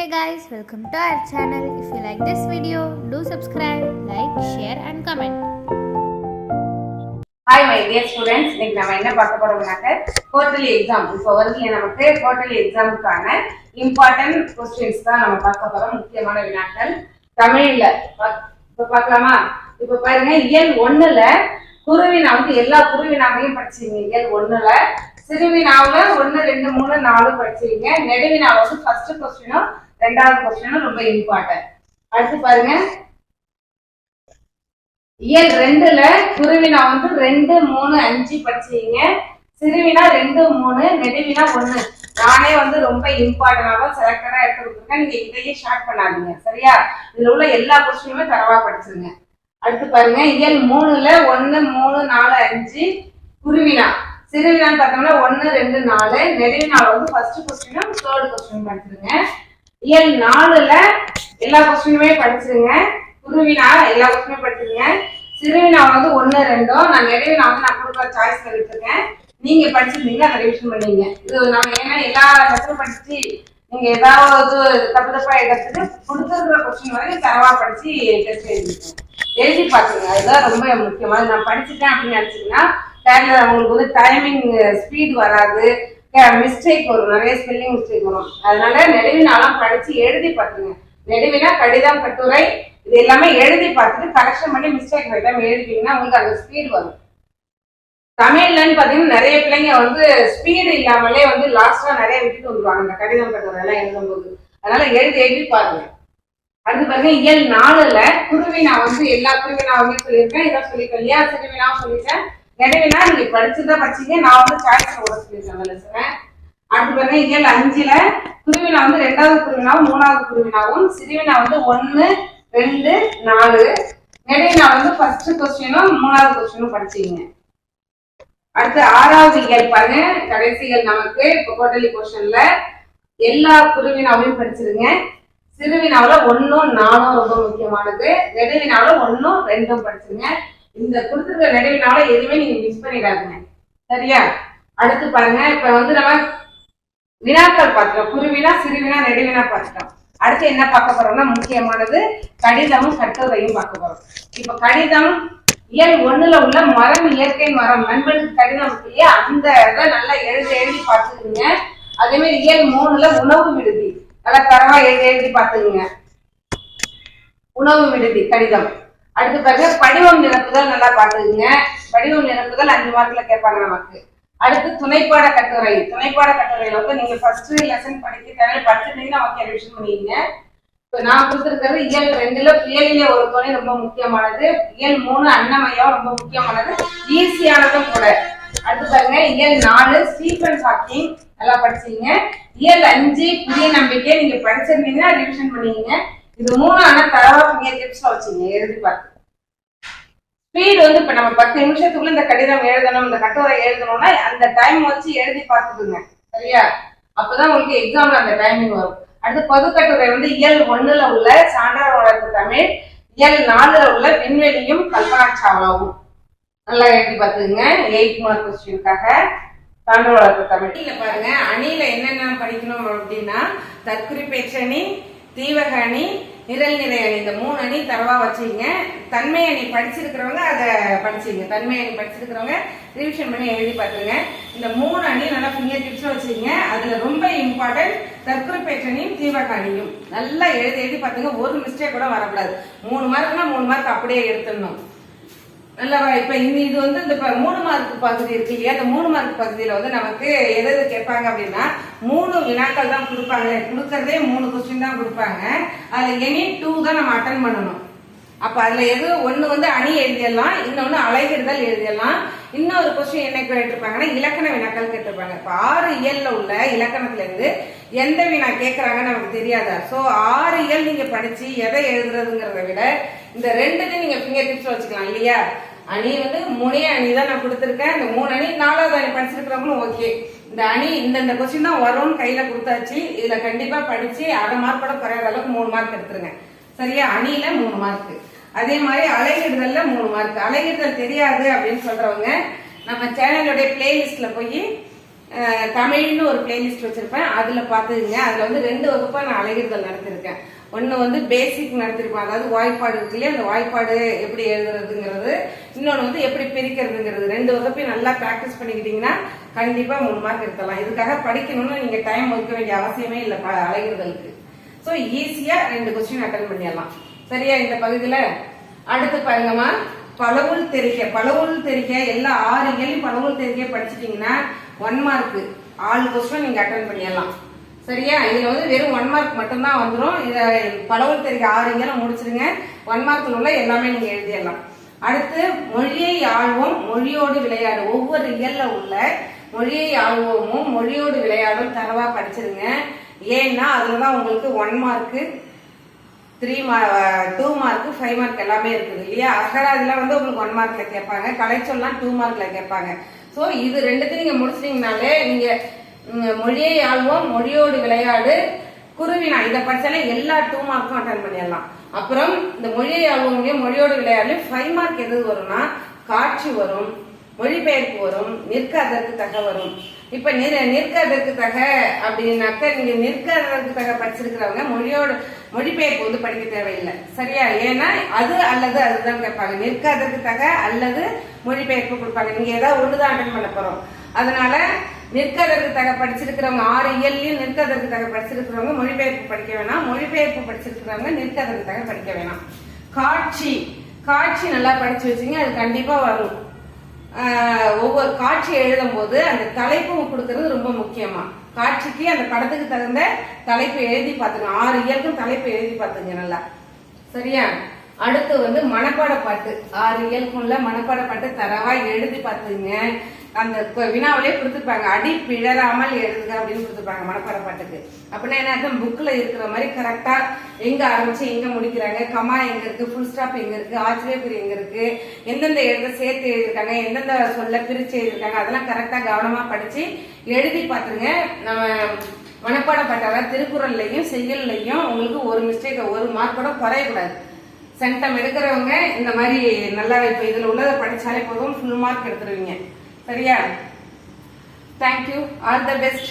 Hey guys, welcome to our channel if you like this video do subscribe like share and comment hi my dear students இன்னைக்கு நம்ம என்ன பார்க்க போறோம்னாக்க quarterly exam இப்போ வருது நமக்கு quarterly எக்ஸாமுக்கான important questions தான் நம்ம பார்க்க போறோம். முக்கியமான வினாக்கள். தமிழ்ல இப்போ பார்க்கலாமா? இப்போ பாருங்க இயல் ஒண்ணுல குருவினா வந்து எல்லா குருவினாவையும் படிச்சீங்க இயல் ஒண்ணுல சிறுவினாவில் ஒன்று ரெண்டு மூணு நாலு படிச்சீங்க. நெடுவினாவை வந்து ஃபர்ஸ்ட் கொஸ்டினும் ரெண்டாவது கொஸ்டினும் ரொம்ப இம்பார்ட்டன்ட் அடுத்து பாருங்க. இயல் ரெண்டுல குருவினா வந்து ரெண்டு மூணு அஞ்சு படிச்சீங்க. சிறுவினா ரெண்டு மூணு நெடுவினா ஒண்ணு. நானே வந்து ரொம்ப இம்பார்ட்டன்டா தான் செலக்டடா எடுத்து கொடுத்துருக்கேன். நீங்க இதையே ஷார்ட் பண்ணாதீங்க. சரியா? இதுல உள்ள எல்லா கொஸ்டினுமே தரவா படிச்சிருங்க. அடுத்து பாருங்க. இயல் மூணுல ஒன்னு மூணு நாலு அஞ்சு குருவினா. சிறுவினான்னு பார்த்தோம்னா ஒன்று ரெண்டு நாலு. நெடுவினால வந்து ஃபர்ஸ்ட் கொஸ்டினும் தேர்ட் கொஸ்டினும் படிச்சிருங்க. இயல் நாலுல எல்லா கொஸ்டினுமே படிச்சிருங்க. குருவினா எல்லா கொஸ்டினும் படிச்சிருங்க. சிறுவினா வந்து ஒன்று ரெண்டும் நான் நெடுவினா வந்து நான் கொடுக்குற சாய்ஸ் விட்டுருக்கேன். நீங்க படிச்சிருந்தீங்க அதை ரிவிஷன் பண்ணீங்க. இது நம்ம ஏன்னா எல்லா லெசனும் படிச்சு நீங்க ஏதாவது தப்பு தப்பா எடுத்துட்டு கொடுத்துருக்கிற கொஸ்டின் வரைக்கும் தரவா படிச்சு டெஸ்ட் எழுதிருக்கோம் எழுதி பார்த்துருங்க அதுதான் ரொம்ப முக்கியமானது நான் படிச்சுட்டேன் அப்படின்னு நினைச்சீங்கன்னா டேக்ல உங்களுக்கு வந்து டைமிங் ஸ்பீட் வராது. மிஸ்டேக் வரும். நிறைய ஸ்பெல்லிங் மிஸ்டேக் வரும். அதனால நெடுவினாலாம் படிச்சு எழுதி பார்த்துங்க. நெடுவினா கடிதம் கட்டுரை இது எல்லாமே எழுதி பார்த்துட்டு கரெக்ஷன் பண்ணி மிஸ்டேக் வைக்காம எழுதிட்டீங்கன்னா உங்களுக்கு அந்த ஸ்பீட் வரும். தமிழ்லன்னு பார்த்தீங்கன்னா நிறைய பிள்ளைங்க வந்து ஸ்பீடு இல்லாமலே வந்து லாஸ்டா நிறைய விட்டுட்டு வந்துருவாங்க. இந்த கடிதம் கட்டுரை எல்லாம் எழுதும்போது. அதனால எழுதி எழுதி பாருங்க. அடுத்து பாருங்க இயல் நாலுல குருவினா வந்து எல்லா குருவினாவுமே சொல்லியிருக்கேன். இதை சொல்லியிருக்கேன். இல்லையா சிறுவினாவும் சொல்லிட்டேன் நெடுவினா நீங்க படிச்சுதான் படிச்சீங்க. நான் வந்து சாய்ஸ் ஓட சொல்லியிருக்கேன் லெசனை அடுத்து பாருங்க இயல் அஞ்சுல. குருவினா வந்து ரெண்டாவது குருவினாவும் மூணாவது குருவினாவும் சிறுவினா வந்து ஒன்னு ரெண்டு நாலு. நெடுவினா வந்து ஃபர்ஸ்ட் கொஸ்டினும் மூணாவது கொஸ்டினும் படிச்சீங்க. அடுத்து ஆறாவது இயல் பாருங்க. கடைசிகள் நமக்கு இப்போ கோட்டலி கொஸ்டின்ல எல்லா குருவினாவையும் படிச்சிருங்க. சிறுவினாவில் ஒன்றும் நாலும் ரொம்ப முக்கியமானது. நெடுவினாவில் ஒன்றும் ரெண்டும் படிச்சிருங்க. இந்த கொடுத்துருக்க நெடுவினாவுல எதுவுமே நீங்க மிஸ் பண்ணிடாதீங்க. சரியா? அடுத்து பாருங்க இப்ப வந்து நம்ம வினாக்கள் பார்த்துட்டோம். குருவினா சிறுவினா நெடுவினா பார்த்துட்டோம். அடுத்து என்ன பார்க்க போறோம்னா முக்கியமானது கடிதமும் கட்டுரையும் பார்க்க போறோம். இப்ப கடிதம் இயல் ஒண்ணுல உள்ள மரம் இயற்கை மரம் நண்பனுக்கு கடிதம் இருக்கு இல்லையா? அந்த இதை நல்லா எழுதி எழுதி பார்த்துக்குங்க. அதே மாதிரி இயல் மூணுல உணவு விடுதி. நல்லா தரவா எழுதி எழுதி பார்த்துக்குங்க. உணவு விடுதி கடிதம். அடுத்து பாருங்க படிவம் நிரப்புதல் நல்லா பார்த்துக்குங்க. படிவம் நிரப்புதல் அஞ்சு மார்க்ல கேட்பாங்க நமக்கு. அடுத்து துணைப்பாட கட்டுரை. துணைப்பாட கட்டுரையில வந்து நீங்க ஃபர்ஸ்ட் லெசன் படிக்கிறாங்க படிச்சிருந்தீங்கன்னா ஓகே ரிவிஷன் பண்ணிடுங்க. இப்போ நான் கொடுத்துருக்கிறது இயல் ரெண்டுல புயலிலே ஒரு துணை ரொம்ப முக்கியமானது. இயல் மூணு அன்னமயம் ரொம்ப முக்கியமானது. ஈஸியானதும் கூட. அடுத்து பாருங்க இயல் நாலு ஸ்டீஃபன் ஹாக்கிங் நல்லா படிச்சீங்க இயல் அஞ்சு புதிய நம்பிக்கை. நீங்க படிச்சிருந்தீங்கன்னா ரிவிஷன் பண்ணீங்க இது மூணு ஆனா தரவா ஃபிங்கர் டிப்ஸ்ல வச்சீங்க எழுதி பார்த்து ஸ்பீடு வந்து இப்ப நம்ம பத்து நிமிஷத்துக்குள்ள இந்த கடிதம் எழுதணும் இந்த கட்டுரை எழுதணும்னா அந்த டைம் வச்சு எழுதி பார்த்துக்குங்க. சரியா? அப்பதான் உங்களுக்கு எக்ஸாம்ல அந்த டைமிங் வரும். அடுத்து பொது கட்டுரை வந்து இயல் ஒண்ணுல உள்ள சான்றார் வளர்ப்பு தமிழ் இயல் நாலுல உள்ள விண்வெளியும் கல்பனா சாவ்லாவும் நல்லா எழுதி பார்த்துக்குங்க. எயிட் மார்க் கொஸ்டினுக்காக சான்றார் வளர்ப்பு தமிழ். இல்ல பாருங்க. அணியில என்னென்ன படிக்கணும் அப்படின்னா தற்குறிப்பேச்சணி தீவக அணி நிரல் நிறை அணி இந்த மூணு அணி தரவா வச்சுங்க தன்மை அணி படிச்சிருக்கிறவங்க அதை படிச்சுங்க தன்மை அணி படிச்சிருக்கிறவங்க ரிவிஷன் பண்ணி எழுதி பார்த்துங்க இந்த மூணு அணி நல்லா ஃபிங்கர் டிப்ஸ் வச்சுங்க அதுல ரொம்ப இம்பார்ட்டன்ட் தற்குறிப்பேற்றணியும் தீவக அணியும். நல்லா எழுதி எழுதி பார்த்துங்க. ஒரு மிஸ்டேக் கூட வரக்கூடாது. மூணு மார்க்னா மூணு மார்க் அப்படியே எடுத்துடணும். நல்லா இப்ப இது வந்து இந்த மூணு மார்க் பகுதி இருக்கு இல்லையா? இந்த மூணு மார்க் பகுதியில வந்து நமக்கு எது எது கேட்பாங்க அப்படின்னா மூணு வினாக்கள் தான் கொடுப்பாங்க. கொடுக்கறதே மூணு கொஸ்டின் தான் கொடுப்பாங்க. அதுல எனி டூ தான் நம்ம அட்டன் பண்ணணும். அப்ப அதுல எது? ஒண்ணு வந்து அணி எழுதிடலாம் இன்னொன்னு அலைகிடுதல் எழுதிடலாம். இன்னொரு கொஸ்டின் என்ன கேட்டிருப்பாங்கன்னா இலக்கண வினாக்கள் கேட்டிருப்பாங்க. இப்ப ஆறு இயல்ல உள்ள இலக்கணத்துல இருந்து எந்த வினா கேட்கறாங்கன்னு நமக்கு தெரியாதா? சோ ஆறு இயல் நீங்க படிச்சு எதை எழுதுறதுங்கிறத விட இந்த ரெண்டுத்தையும் நீங்க ஃபிங்கர் டிப்ஸ் வச்சுக்கலாம் இல்லையா? அணி வந்து மூணே அணி தான் நான் கொடுத்துருக்கேன். இந்த மூணு அணி நாலாவது அணி படிச்சிருக்கிறவங்களும் ஓகே இந்த அணி இந்த இந்த கொஸ்டின் தான் வரும்னு கையில கொடுத்தாச்சு. இதுல கண்டிப்பா படிச்சு அரை மார்க் கூட குறையாத அளவுக்கு மூணு மார்க் எடுத்துருங்க. சரியா? அணியில மூணு மார்க் அதே மாதிரி அலையிடுதல்ல மூணு மார்க் அலையிடுதல் தெரியாது அப்படின்னு சொல்றவங்க நம்ம சேனலுடைய பிளேலிஸ்ட்ல போய் தமிழ்னு ஒரு பிளேலிஸ்ட் வச்சிருப்பேன். அதுல பார்த்துக்குங்க. அதுல வந்து ரெண்டு வகுப்பா நான் அழகிறுதல் நடத்திருக்கேன். ஒன்னு வந்து பேசிக் நடத்திருப்பேன். அதாவது வாய்ப்பாடு இருக்கு இல்லையா? அந்த வாய்ப்பாடு எப்படி எழுதுறதுங்கிறது. இன்னொன்னு வந்து எப்படி பிரிக்கிறதுங்கிறது. ரெண்டு வகுப்பையும் நல்லா பிராக்டிஸ் பண்ணிக்கிட்டீங்கன்னா கண்டிப்பா மூணு மார்க் எடுத்தலாம் இதுக்காக படிக்கணும்னு நீங்க டைம் ஒதுக்க வேண்டிய அவசியமே இல்லை ப- அழகிறுதலுக்கு ஸோ ஈஸியா ரெண்டு கொஸ்டின் அட்டன் பண்ணிடலாம். சரியா இந்த பகுதியில? அடுத்து பாருங்கம்மா. பலவுள் தெரிக்க பலவுள் தெரிக்க எல்லா ஆறு இயலையும் பலவுள் தெரிக்க படிச்சிட்டீங்கன்னா ஒன் மார்க் ஆள் கொஸ்டின் நீங்க அட்டன் பண்ணிடலாம். சரியா? இதுல வந்து வெறும் ஒன் மார்க் மட்டும்தான் வந்துடும் இதை பலவல் தெரிக்க ஆறு முடிச்சிருங்க. ஒன் மார்க்ல உள்ள எல்லாமே நீங்க எழுதிடலாம். அடுத்து மொழியை ஆழ்வோம் மொழியோடு விளையாடு. ஒவ்வொரு இயல்ல உள்ள மொழியை ஆழ்வோமும் மொழியோடு விளையாடும் தரவா படிச்சிருங்க. ஏன்னா அதுலதான் உங்களுக்கு one mark three mark two mark five mark எல்லாமே இருக்குது இல்லையா? அகராதிலாம் வந்து உங்களுக்கு ஒன் மார்க்ல கேட்பாங்க. கலைச்சொல்லாம் டூ மார்க்ல கேட்பாங்க. ஸோ இது ரெண்டுத்தையும் நீங்கள் முடிச்சிட்டிங்கனாலே நீங்கள் மொழியை ஆழ்வோம் மொழியோடு விளையாடு குருவினா இதை படித்தாலே எல்லா டூ மார்க்கும் அட்டன் பண்ணிடலாம். அப்புறம் இந்த மொழியை ஆள்வோம் மொழியோடு விளையாடு ஃபைவ் மார்க் எது வரும்னா காட்சி வரும் மொழிபெயர்ப்பு வரும் நிற்க அதற்கு தக வரும். இப்ப நிற்க அதற்கு தக அப்படின்னாக்க நீங்க நிற்க அதற்கு தக படிச்சிருக்கிறவங்க மொழியோட மொழிபெயர்ப்பு வந்து படிக்க தேவையில்லை. சரியா? ஏன்னா அது அல்லது அதுதான் கேட்பாங்க. நிற்க தக அல்லது மொழிபெயர்ப்பு கொடுப்பாங்க. நீங்க ஏதாவது ஒண்ணுதான் அட்டன் பண்ண போறோம். அதனால நிற்கதற்கு தக படிச்சிருக்கிறவங்க ஆறு இயல்லையும் நிற்கதற்கு தக படிச்சிருக்கிறவங்க மொழிபெயர்ப்பு படிக்க வேணாம். மொழிபெயர்ப்பு படிச்சிருக்கிறவங்க நிற்கதற்கு தக படிக்க வேணாம். காட்சி. காட்சி நல்லா படிச்சு வச்சுங்க அது கண்டிப்பா வரும். ஒவ்வொரு காட்சி எழுதும் போது அந்த தலைப்பு கொடுக்கறது ரொம்ப முக்கியமா. காட்சிக்கு அந்த படத்துக்கு தகுந்த தலைப்பு எழுதி பார்த்துங்க ஆறு இயல்க்கும் தலைப்பு எழுதி பார்த்துங்க நல்லா. சரியா? அடுத்து வந்து மனப்பாட பாட்டு. ஆறு இயல்புள்ள மனப்பாட பாட்டு தரவா எழுதி பார்த்துங்க அந்த வினாவிலே கொடுத்துருப்பாங்க. அடி பிழறாமல் எழுதுக அப்படின்னு கொடுத்துருப்பாங்க மனப்பாட பாட்டுக்கு. அப்படின்னா என்ன அர்த்தம்? புக்ல இருக்கிற மாதிரி கரெக்டா எங்க ஆரம்பிச்சு எங்க முடிக்கிறாங்க? கமா எங்க இருக்கு? ஃபுல் ஸ்டாப் எங்க இருக்கு? ஆச்சரியக்குறி எங்க இருக்கு? எந்தெந்த எழுத சேர்த்து எழுதிருக்காங்க எந்தெந்த சொல்ல பிரிச்சு எழுதிருக்காங்க அதெல்லாம் கரெக்டா கவனமா படிச்சு எழுதி பார்த்துருங்க. நம்ம மனப்பாட பாட்டாக திருக்குறள்லையும் செய்யல்லையும் உங்களுக்கு ஒரு மிஸ்டேக் ஒரு மார்க் கூட குறையக்கூடாது. சென்டம் எடுக்கிறவங்க இந்த மாதிரி நல்லா இப்போ இதில் உள்ளதை படிச்சாலே போதும். ஃபுல் மார்க் எடுத்துருவீங்க. சரியா தேங்க்யூ ஆல் த பெஸ்ட்